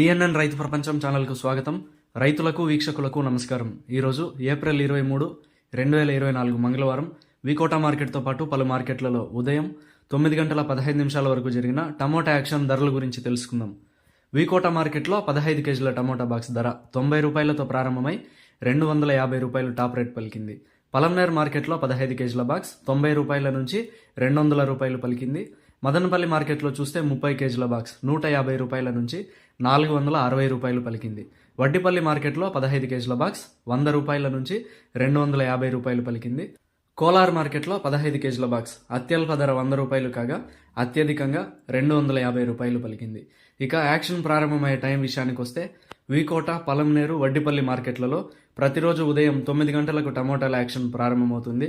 PNN రైతు ప్రపంచం ఛానల్కు స్వాగతం. రైతులకు వీక్షకులకు నమస్కారం. ఈరోజు ఏప్రిల్ ఇరవై మూడు రెండు వేల ఇరవై నాలుగు మంగళవారం వికోటా మార్కెట్తో పాటు పలు మార్కెట్లలో ఉదయం తొమ్మిది గంటల పదహైదు నిమిషాల వరకు జరిగిన టమోటా యాక్షన్ ధరల గురించి తెలుసుకుందాం. వికోటా మార్కెట్లో పదహైదు కేజీల టమోటా బాక్స్ ధర తొంభై రూపాయలతో ప్రారంభమై రెండు వందల యాభై రూపాయలు టాప్ రేట్ పలికింది. పలంనేర్ మార్కెట్లో పదహైదు కేజీల బాక్స్ తొంభై రూపాయల నుంచి రెండు వందల రూపాయలు పలికింది. మదనపల్లి మార్కెట్లో చూస్తే ముప్పై కేజీల బాక్స్ నూట యాభై రూపాయల నుంచి నాలుగు వందల అరవై రూపాయలు పలికింది. వడ్డిపల్లి మార్కెట్లో పదహైదు కేజీల బాక్స్ వంద రూపాయల నుంచి రెండు వందల యాభై రూపాయలు పలికింది. కోలార్ మార్కెట్లో పదహైదు కేజీల బాక్స్ అత్యల్ప ధర వంద రూపాయలు కాగా అత్యధికంగా రెండు వందల యాభై రూపాయలు పలికింది. ఇక యాక్షన్ ప్రారంభమయ్యే టైం విషయానికి వస్తే వీకోట పలంనేరు వడ్డిపల్లి మార్కెట్లలో ప్రతిరోజు ఉదయం తొమ్మిది గంటలకు టమోటాల యాక్షన్ ప్రారంభమవుతుంది.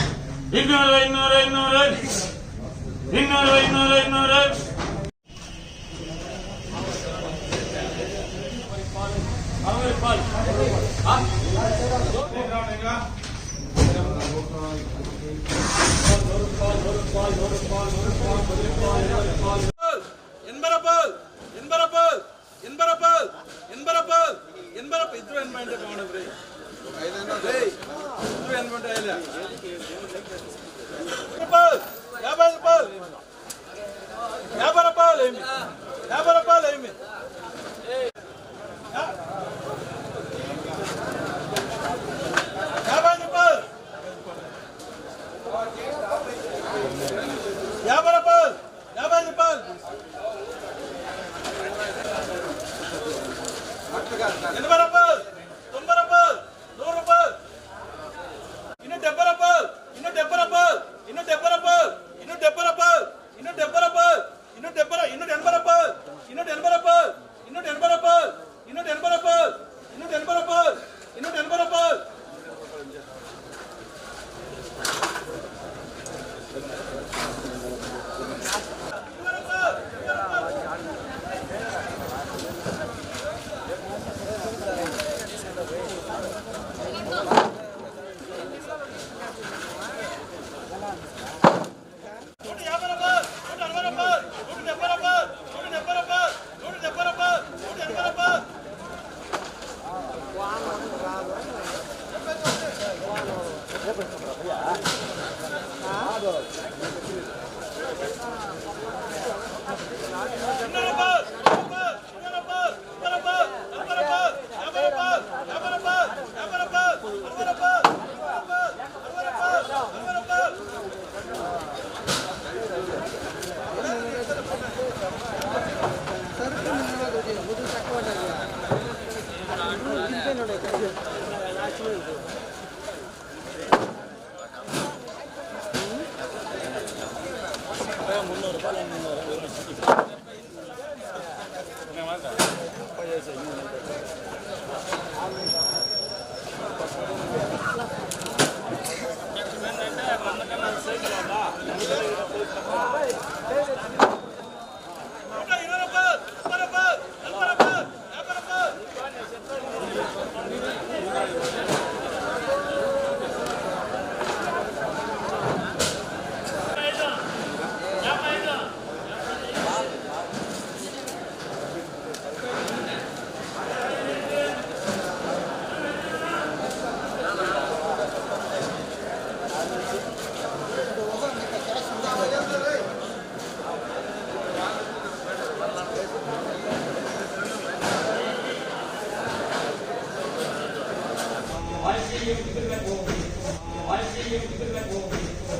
இன்னொரு இன்னொரு இன்னொரு இன்னொரு இன்னொரு இன்னொரு என்பரப்பல் என்பரப்பல் என்பரப்பல் என்பரப்பல் என்பரப்பல் ಇದ್ರು ಏನ್ ಮಾಡಿದ್ರೆ ಮಾಡೋದ್ರಿ ಐದೇನೋ రూపాయలు యాభై రూపాయలు. యాభై రూపాయలు ఏమి? యాభై రూపాయలు ఏమి? యాభై రూపాయలు. యాభై రూపాయలు. యాభై రూపాయలు. ఎనభై రూపాయలు. 了 முந்நூறுபா இல்லை முந்நூறு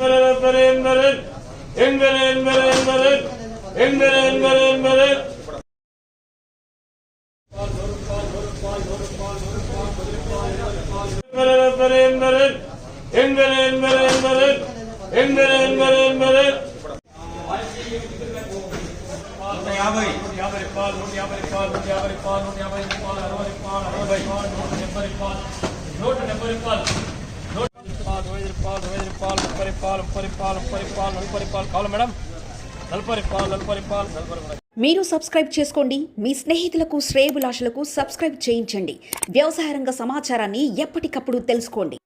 Envere, envere, envere, envere, envere, envere, envere, envere. Envere, envere, envere, envere, envere, envere, envere, envere, envere. యాభై నూట యాభై రూపాయలు నూట యాభై రూపాయలు నూట యాభై రూపాయలు నూట యాభై రూపాయలు అరవై రూపాయలు అరవై రూపాయలు నూట డెబ్బై రూపాయలు నూట డెబ్బై రూపాయలు నూట రూపాయలు ఇరవై రూపాయలు ఇరవై రూపాయలు ముప్పై రూపాయలు ముప్పై రూపాయలు ముప్పై రూపాయలు నలభై రూపాయలు కావాలి మేడం. నలభై రూపాయలు నలభై రూపాయలు నలభై రూపాయలు మీరు సబ్స్క్రైబ్ చేసుకోండి. మీ స్నేహితులకు శ్రేయభిలాషులకు సబ్స్క్రైబ్ చేయించండి. వ్యవసాయ రంగ సమాచారాన్ని ఎప్పటికప్పుడు తెలుసుకోండి.